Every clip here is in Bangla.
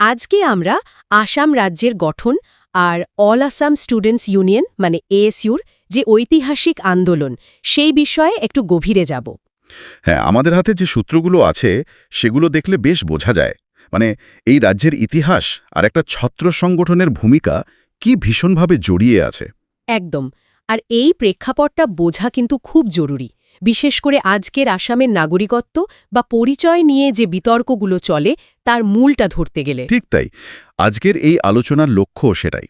আজকে আমরা আসাম রাজ্যের গঠন আর অল আসাম স্টুডেন্টস ইউনিয়ন মানে এএসইউর যে ঐতিহাসিক আন্দোলন সেই বিষয়ে একটু গভীরে যাব। হ্যাঁ আমাদের হাতে যে সূত্রগুলো আছে সেগুলো দেখলে বেশ বোঝা যায়। মানে এই রাজ্যের ইতিহাস আর একটা ছত্র সংগঠনের ভূমিকা কি ভীষণভাবে জড়িয়ে আছে। একদম। আর এই প্রেক্ষাপটটা বোঝা কিন্তু খুব জরুরি। বিশেষ করে আজকের আসামের নাগরিকত্ব বা পরিচয় নিয়ে যে বিতর্কগুলো চলে তার মূলটা ধরতে গেলে। ঠিক তাই। আজকের এই আলোচনার লক্ষ্য সেটাই।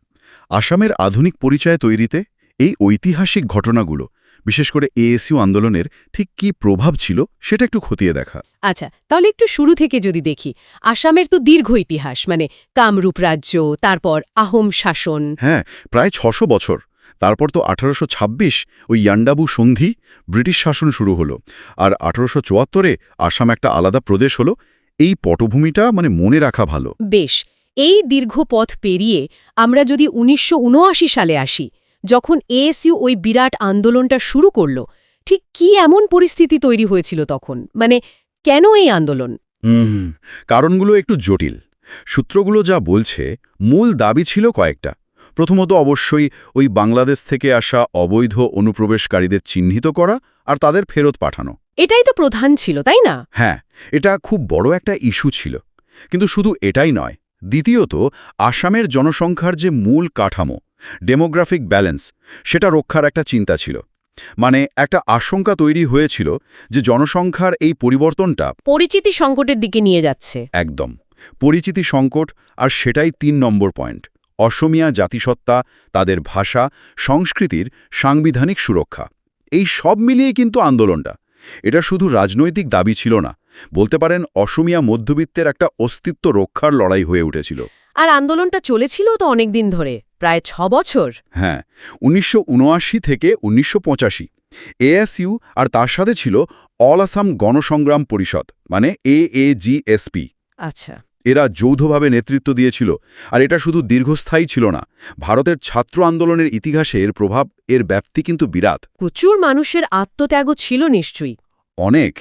আসামের আধুনিক পরিচয় তৈরিতে এই ঐতিহাসিক ঘটনাগুলো বিশেষ করে এএসইউ আন্দোলনের ঠিক কি প্রভাব ছিল সেটা একটু খতিয়ে দেখা। আচ্ছা তাহলে একটু শুরু থেকে যদি দেখি আসামের তো দীর্ঘ ইতিহাস মানে কামরূপ রাজ্য তারপর আহোম শাসন। হ্যাঁ প্রায় ছশো বছর তারপর তো আঠারোশো ছাব্বিশ ওই ইয়ান্ডাবু সন্ধি ব্রিটিশ শাসন শুরু হলো। আর আঠারোশো চুয়াত্তরে আসাম একটা আলাদা প্রদেশ হলো। এই পটভূমিটা মানে মনে রাখা ভালো। বেশ এই দীর্ঘ পথ পেরিয়ে আমরা যদি উনিশশো উনআশি সালে আসি যখন এএসইউ ওই বিরাট আন্দোলনটা শুরু করল ঠিক কি এমন পরিস্থিতি তৈরি হয়েছিল তখন? মানে কেন এই আন্দোলন? হুম কারণগুলো একটু জটিল। সূত্রগুলো যা বলছে মূল দাবি ছিল কয়েকটা। প্রথমত অবশ্যই ওই বাংলাদেশ থেকে আসা অবৈধ অনুপ্রবেশকারীদের চিহ্নিত করা আর তাদের ফেরত পাঠানো। এটাই তো প্রধান ছিল তাই না? হ্যাঁ এটা খুব বড় একটা ইস্যু ছিল। কিন্তু শুধু এটাই নয় দ্বিতীয়ত আসামের জনসংখ্যার যে মূল কাঠামো ডেমোগ্রাফিক ব্যালেন্স সেটা রক্ষার একটা চিন্তা ছিল। মানে একটা আশঙ্কা তৈরি হয়েছিল যে জনসংখ্যার এই পরিবর্তনটা পরিচিতি সংকটের দিকে নিয়ে যাচ্ছে। একদম পরিচিতি সংকট আর সেটাই তিন নম্বর পয়েন্ট। অসমিয়া জাতিসত্তা তাদের ভাষা সংস্কৃতির সাংবিধানিক সুরক্ষা। এই সব মিলিয়ে কিন্তু আন্দোলনটা। এটা শুধু রাজনৈতিক দাবি ছিল না বলতে পারেন অসমিয়া মধ্যবিত্তের একটা অস্তিত্ব রক্ষার লড়াই হয়ে উঠেছিল। আর আন্দোলনটা চলেছিল তো অনেক দিন ধরে প্রায় ছ বছর। হ্যাঁ উনিশশো উনআশি থেকে উনিশশো পঁচাশি। এএসইউ আর তার সাথে ছিল অল আসাম গণসংগ্রাম পরিষদ মানে এএজিএসপি। আচ্ছা। এরা যৌথভাবে নেতৃত্ব দিয়েছিল আর এটা শুধু দীর্ঘস্থায়ী ছিল না ভারতের ছাত্র আন্দোলনের ইতিহাসে এর প্রভাব এর ব্যাপ্তি কিন্তু বিরাট। প্রচুর মানুষের আত্মত্যাগও ছিল নিশ্চয়ই। অনেক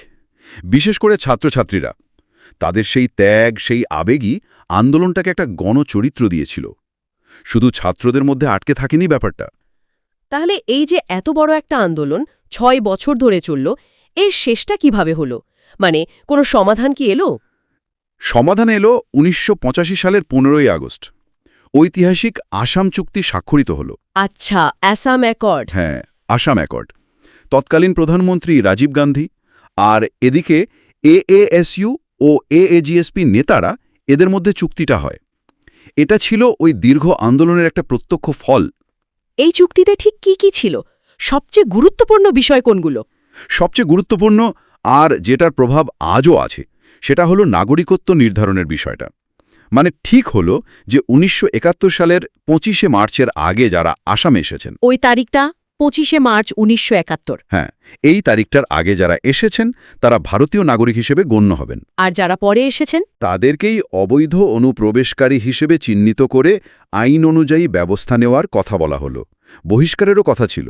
বিশেষ করে ছাত্রছাত্রীরা। তাদের সেই ত্যাগ সেই আবেগই আন্দোলনটাকে একটা গণচরিত্র দিয়েছিল। শুধু ছাত্রদের মধ্যে আটকে থাকেনি ব্যাপারটা। তাহলে এই যে এত বড় একটা আন্দোলন ছয় বছর ধরে চলল এর শেষটা কীভাবে হলো? মানে কোনো সমাধান কি এলো? সমাধান এলো উনিশশো পঁচাশি সালের পনেরোই আগস্ট। ঐতিহাসিক আসাম চুক্তি স্বাক্ষরিত হল। আচ্ছা অ্যাসাম অ্যাকর্ড হ্যাঁ আসাম অ্যাকর্ড তৎকালীন প্রধানমন্ত্রী রাজীব গান্ধী আর এদিকে এএএসইউ ও এএজিএসপি নেতারা এদের মধ্যে চুক্তিটা হয়। এটা ছিল ওই দীর্ঘ আন্দোলনের একটা প্রত্যক্ষ ফল। এই চুক্তিতে ঠিক কি কি ছিল? সবচেয়ে গুরুত্বপূর্ণ বিষয় কোনগুলো? সবচেয়ে গুরুত্বপূর্ণ আর যেটার প্রভাব আজও আছে সেটা হলো নাগরিকত্ব নির্ধারণের বিষয়টা। মানে ঠিক হলো যে উনিশশো একাত্তর সালের পঁচিশে মার্চের আগে যারা আসামে এসেছেন। ওই তারিখটা পঁচিশে মার্চ উনিশশো একাত্তর। হ্যাঁ এই তারিখটার আগে যারা এসেছেন তারা ভারতীয় নাগরিক হিসেবে গণ্য হবেন। আর যারা পরে এসেছেন? তাদেরকেই অবৈধ অনুপ্রবেশকারী হিসেবে চিহ্নিত করে আইন অনুযায়ী ব্যবস্থা নেওয়ার কথা বলা হলো। বহিষ্কারেরও কথা ছিল।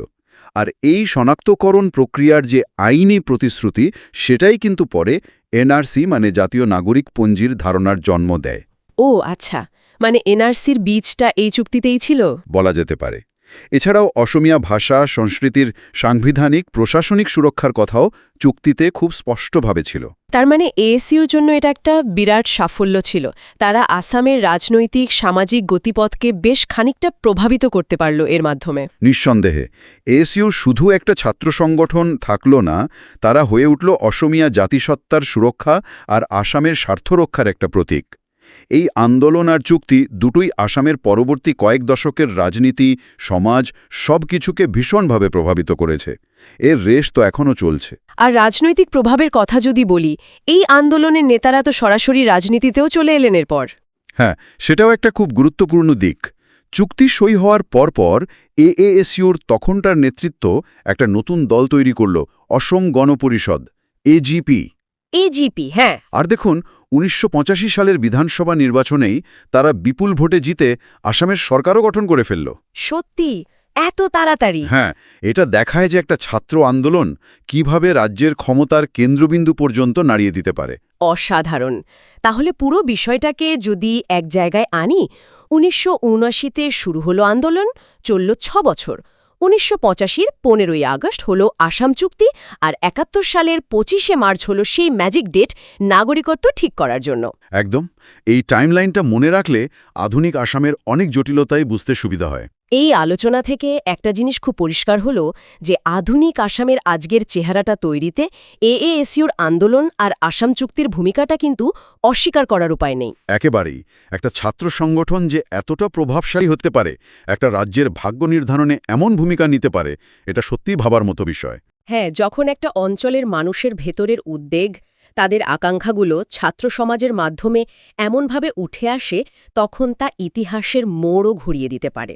আর এই শনাক্তকরণ প্রক্রিয়ার যে আইনি প্রতিশ্রুতি সেটাই কিন্তু পরে এনআরসি মানে জাতীয় নাগরিক পঞ্জির ধারণার জন্ম দেয়। ও আচ্ছা। মানে এনআরসির বীজটা এই চুক্তিতেই ছিল? বলা যেতে পারে। এছাড়াও অসমিয়া ভাষা সংস্কৃতির সাংবিধানিক প্রশাসনিক সুরক্ষার কথাও চুক্তিতে খুব স্পষ্টভাবে ছিল। তার মানে এএসইউর জন্য এটা একটা বিরাট সাফল্য ছিল। তারা আসামের রাজনৈতিক সামাজিক গতিপথকে বেশ খানিকটা প্রভাবিত করতে পারল এর মাধ্যমে। নিঃসন্দেহে এএসইউ শুধু একটা ছাত্র সংগঠন থাকল না তারা হয়ে উঠল অসমিয়া জাতিসত্তার সুরক্ষা আর আসামের স্বার্থরক্ষার একটা প্রতীক। এই আন্দোলন আর চুক্তি দুটোই আসামের পরবর্তী কয়েক দশকের রাজনীতি সমাজ সব কিছুকে ভীষণভাবে প্রভাবিত করেছে। এর রেশ তো এখনও চলছে। আর রাজনৈতিক প্রভাবের কথা যদি বলি এই আন্দোলনের নেতারা তো সরাসরি রাজনীতিতেও চলে এলেন এরপর। হ্যাঁ সেটাও একটা খুব গুরুত্বপূর্ণ দিক। চুক্তি সই হওয়ার পরপর এএএসইউর তখনটার নেতৃত্ব একটা নতুন দল তৈরি করল অসম গণপরিষদ এজিপি। এজিপি হ্যাঁ। আর দেখুন উনিশশো পঁচাশি সালের বিধানসভা নির্বাচনেই তারা বিপুল ভোটে জিতে আসামের সরকারও গঠন করে ফেলল। সত্যি? এত তাড়াতাড়ি? হ্যাঁ এটা দেখায় যে একটা ছাত্র আন্দোলন কীভাবে রাজ্যের ক্ষমতার কেন্দ্রবিন্দু পর্যন্ত নাড়িয়ে দিতে পারে। অসাধারণ। তাহলে পুরো বিষয়টাকে যদি এক জায়গায় আনি উনিশশো উনআশিতে শুরু হলো আন্দোলন চলল ছ বছর। উনিশশো পঁচাশির পনেরোই আগস্ট হল আসাম চুক্তি আর একাত্তর সালের পঁচিশে মার্চ হল সেই ম্যাজিক ডেট নাগরিকত্ব ঠিক করার জন্য। একদম। এই টাইমলাইনটা মনে রাখলে আধুনিক আসামের অনেক জটিলতাই বুঝতে সুবিধা হয়। এই আলোচনা থেকে একটা জিনিস খুব পরিষ্কার হলো যে আধুনিক আসামের আজকের চেহারাটা তৈরিতে এএএসইউর আন্দোলন আর আসাম চুক্তির ভূমিকাটা কিন্তু অস্বীকার করার উপায় নেই। একেবারেই। একটা ছাত্র সংগঠন যে এতটা প্রভাবশালী হতে পারে একটা রাজ্যের ভাগ্য নির্ধারণে এমন ভূমিকা নিতে পারে এটা সত্যিই ভাবার মতো বিষয়। হ্যাঁ যখন একটা অঞ্চলের মানুষের ভেতরের উদ্বেগ তাদের আকাঙ্ক্ষাগুলো ছাত্র সমাজের মাধ্যমে এমনভাবে উঠে আসে তখন তা ইতিহাসের মোড়ও ঘুরিয়ে দিতে পারে।